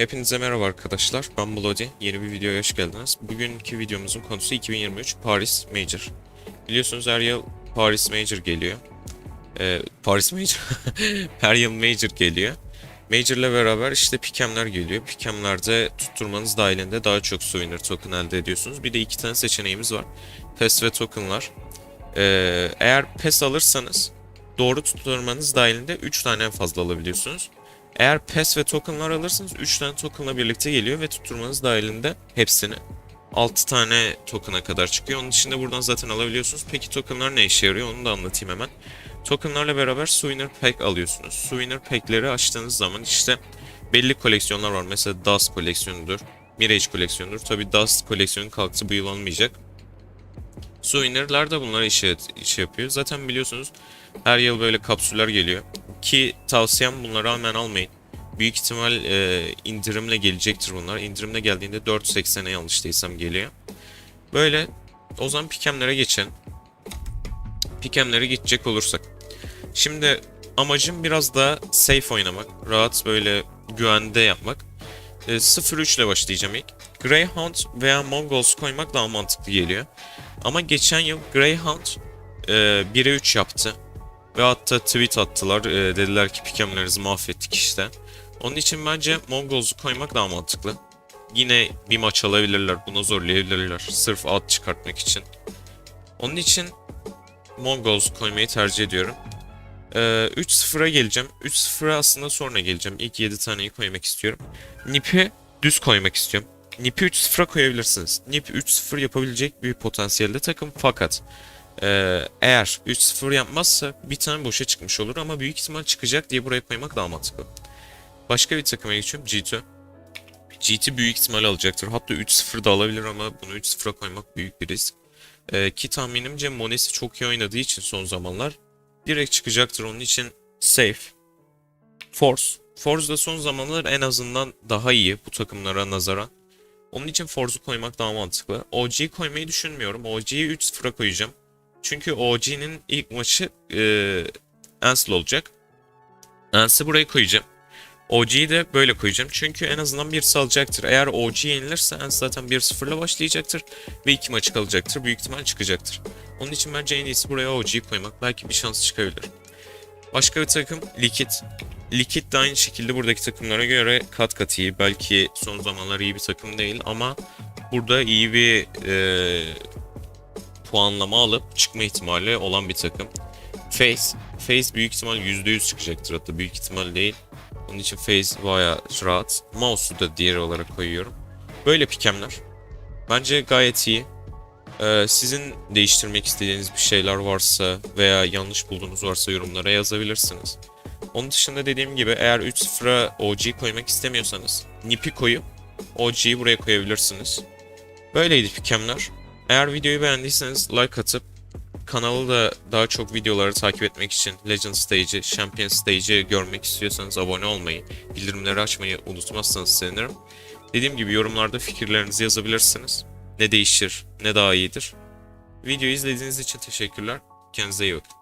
Hepinize merhaba arkadaşlar. Ben Bloody. Yeni bir videoya hoş geldiniz. Bugünkü videomuzun konusu 2023 Paris Major. Biliyorsunuz her yıl Paris Major geliyor. Ee, Paris Major. her yıl Major geliyor. Major ile beraber işte pikemler geliyor. Pikemlerde tutturmanız dahilinde daha çok souvenir token elde ediyorsunuz. Bir de iki tane seçeneğimiz var. PES ve tokenlar. Ee, eğer PES alırsanız doğru tutturmanız dahilinde 3 tane fazla alabiliyorsunuz. Eğer PES ve tokenlar alırsanız 3 tane tokenla birlikte geliyor ve tutturmanız dahilinde hepsini 6 tane token'a kadar çıkıyor. Onun dışında buradan zaten alabiliyorsunuz. Peki tokenlar ne işe yarıyor onu da anlatayım hemen. Tokenlarla beraber Souvenir Pack alıyorsunuz. Souvenir Pack'leri açtığınız zaman işte belli koleksiyonlar var. Mesela Dust koleksiyonudur, Mirage koleksiyonudur. Tabi Dust koleksiyonu kalktı bu yıl olmayacak. Souvenir'ler de bunlara işe, işe yapıyor. Zaten biliyorsunuz her yıl böyle kapsüller geliyor. Ki tavsiyem bunları hemen almayın. Büyük ihtimal e, indirimle gelecektir bunlar. İndirimle geldiğinde 4.80'e yanlış geliyor. Böyle o zaman pikemlere geçelim. Pikemlere gidecek olursak. Şimdi amacım biraz daha safe oynamak. Rahat böyle güvende yapmak. E, 0-3 ile başlayacağım ilk. Greyhound veya Mongols koymak daha mantıklı geliyor. Ama geçen yıl Greyhound e, 1'e 3 yaptı. Ve hatta tweet attılar. E, dediler ki pikemlerinizi mahvettik işte. Onun için bence Mongols'u koymak daha mantıklı. Yine bir maç alabilirler. Buna zorlayabilirler. Sırf at çıkartmak için. Onun için Mongols koymayı tercih ediyorum. Ee, 3-0'a geleceğim. 3-0'a aslında sonra geleceğim. İlk 7 taneyi koymak istiyorum. Nip'i düz koymak istiyorum. Nip'i 3-0'a koyabilirsiniz. Nip 3-0 yapabilecek bir potansiyelde takım fakat ee, eğer 3-0 yapmazsa bir tane boşa çıkmış olur ama büyük ihtimal çıkacak diye buraya koymak daha mantıklı. Başka bir takıma geçiyorum. G2. GT büyük ihtimal alacaktır. Hatta 3-0 da alabilir ama bunu 3-0'a koymak büyük bir risk. Ee, ki tahminimce Monesi çok iyi oynadığı için son zamanlar direkt çıkacaktır. Onun için safe. Force. Force da son zamanlar en azından daha iyi bu takımlara nazaran. Onun için Force'u koymak daha mantıklı. OG'yi koymayı düşünmüyorum. OG'yi 3-0'a koyacağım. Çünkü OG'nin ilk maçı e, Ansel olacak. Ansel'i buraya koyacağım. OG'yi de böyle koyacağım. Çünkü en azından bir salacaktır. Eğer OG yenilirse Ansel zaten 1-0 ile başlayacaktır. Ve iki maçı kalacaktır. Büyük ihtimal çıkacaktır. Onun için bence en iyisi buraya OG'yi koymak. Belki bir şans çıkabilir. Başka bir takım Liquid. Liquid de aynı şekilde buradaki takımlara göre kat kat iyi. Belki son zamanlar iyi bir takım değil ama burada iyi bir e, puanlama alıp çıkma ihtimali olan bir takım. Face. Face büyük ihtimal %100 çıkacaktır hatta büyük ihtimal değil. Onun için Face baya rahat. Mouse'u da diğer olarak koyuyorum. Böyle pikemler. Bence gayet iyi. Ee, sizin değiştirmek istediğiniz bir şeyler varsa veya yanlış bulduğunuz varsa yorumlara yazabilirsiniz. Onun dışında dediğim gibi eğer 3-0'a OG koymak istemiyorsanız Nip'i koyup OG'yi buraya koyabilirsiniz. Böyleydi pikemler. Eğer videoyu beğendiyseniz like atıp kanalı da daha çok videoları takip etmek için Legend Stage'i, Champion Stage'i görmek istiyorsanız abone olmayı, bildirimleri açmayı unutmazsanız sevinirim. Dediğim gibi yorumlarda fikirlerinizi yazabilirsiniz. Ne değişir, ne daha iyidir. Videoyu izlediğiniz için teşekkürler. Kendinize iyi bakın.